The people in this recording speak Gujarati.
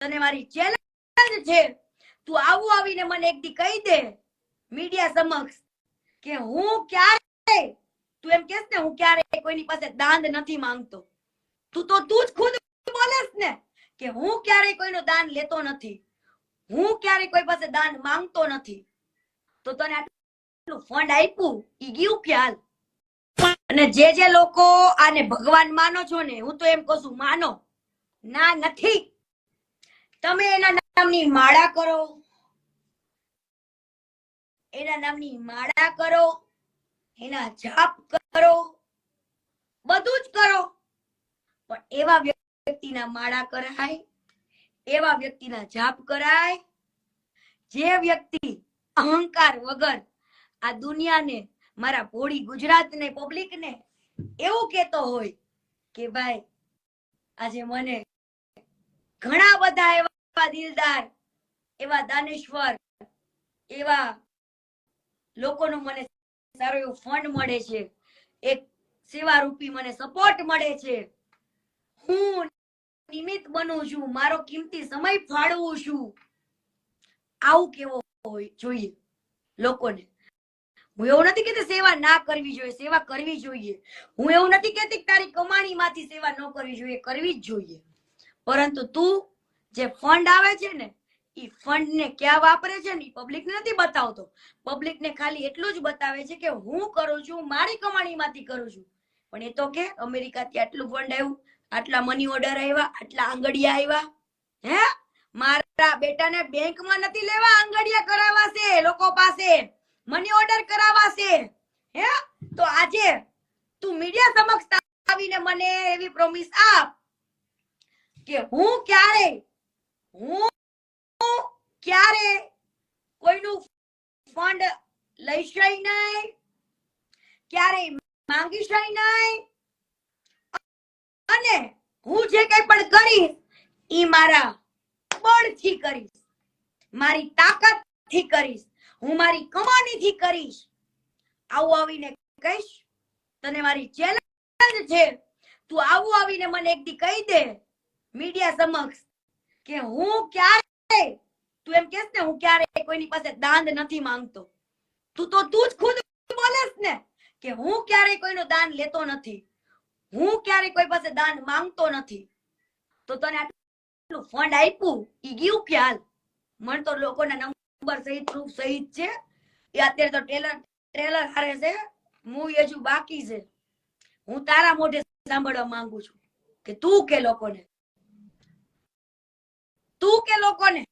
તને મારી ચેલેન્જ છે. તું આવું આવીને મને એક દી કહી દે મીડિયા સમક્ષ કે હું ક્યારે, તું એમ કેસ ને, હું ક્યારે કોઈની પાસે દાંત નથી માંગતો. તું તો તું જ ખુદ બોલેસ ને કે હું ક્યારે કોઈનો દાન લેતો નથી. હું ક્યારે કોઈ પાસે દાન માંગતો નથી. તો તને આટલું ફંડ આપ્યું, ઈ ગયું ખ્યાલ અને જે જે લોકો આને ભગવાન માનો છો ને, હું તો એમ કહું છું, માનો. ના નથી. તમે એના નામની માળા કરો. એના નામની માળા કરો. એના જાપ કરો. બધું જ કરો. પણ એવા વ્યક્તિના માળા કરાય, એવા વ્યક્તિના જાપ કરાય, જે વ્યક્તિ અહંકાર વગર આ દુનિયાને, મારા ભોળી ગુજરાતને પબ્લિકને એવું કેતો હોય કે ભાઈ, આજે મને ઘણા બધા એવા દિલદાર, એવા દાનેશ્વર, એવા લોકોનો મને સારો એવો ફંડ મળે છે. એક સેવા રૂપી મને સપોર્ટ મળે છે. હું નિમિત્ત બનું છું. મારો કિંમતી સમય ફાળવું છું. આવું કેવો જોઈએ લોકોને. હું એવું નથી કે સેવા ના કરવી જોઈએ, સેવા કરવી જોઈએ. હું એવું નથી કેતી તારી કમાણીમાંથી સેવા ન કરવી જોઈએ, કરવી જ જોઈએ. પરંતુ તું જે ફંડ આવે છે ને એ ફંડ ને ક્યાં વાપરે છે ને પબ્લિક નથી બતાવતો. પબ્લિક ને ખાલી એટલું જ બતાવે છે કે હું કરું છું, મારી કમાણીમાંથી કરું છું. પણ એ તો કે અમેરિકાથી આટલું ફંડ આવ્યું, આટલા મની ઓર્ડર આવ્યા, આટલા આંગડિયા આવ્યા. હે? મારા બેટાને બેંકમાં નથી લેવા આંગડિયા કરાવવા છે લોકો પાસે મની ઓર્ડર કરાવવા છે હે? તો આજે તું મીડિયા સમક્ષ આવીને મને એવી પ્રોમિસ આપ કે હું ક્યારે હું ક્યારે કોઈનું ફંડ લઈશ નહીં, ક્યારે માંગીશ નહીં, અને હું જે કઈ પણ કરીશ એ મારા બળથી કરીશ, મારી તાકાતથી કરીશ, હું મારી કમાણીથી કરીશ. આવું આવીને કહીશ, તને મારી ચેલેન્જ છે, તું આવું આવીને મને એક દી કહી દે મીડિયા સમક્ષ કે હું ક્યારે, તું એમ કેસ ને હું ક્યારે કોઈની પાસે દાન નથી માંગતો. તું તો તું જ ખુદ બોલેસ ને કે હું ક્યારે કોઈનો દાન લેતો નથી. હું ક્યારે કોઈ પાસે દાન માંગતો નથી. તો તને આટલું ફંડ આપ્યું, ઈ ગયું ખ્યાલ? મને તો લોકોના નંબર સહિત પ્રૂફ સહિત છે. એ અત્યારે તો ટ્રેલર ટ્રેલર હારે છે. મૂવી હજુ બાકી છે. હું તારા મોઢે સાંભળવા માંગુ છું કે તું કે લોકોને? તું કે લોકોને?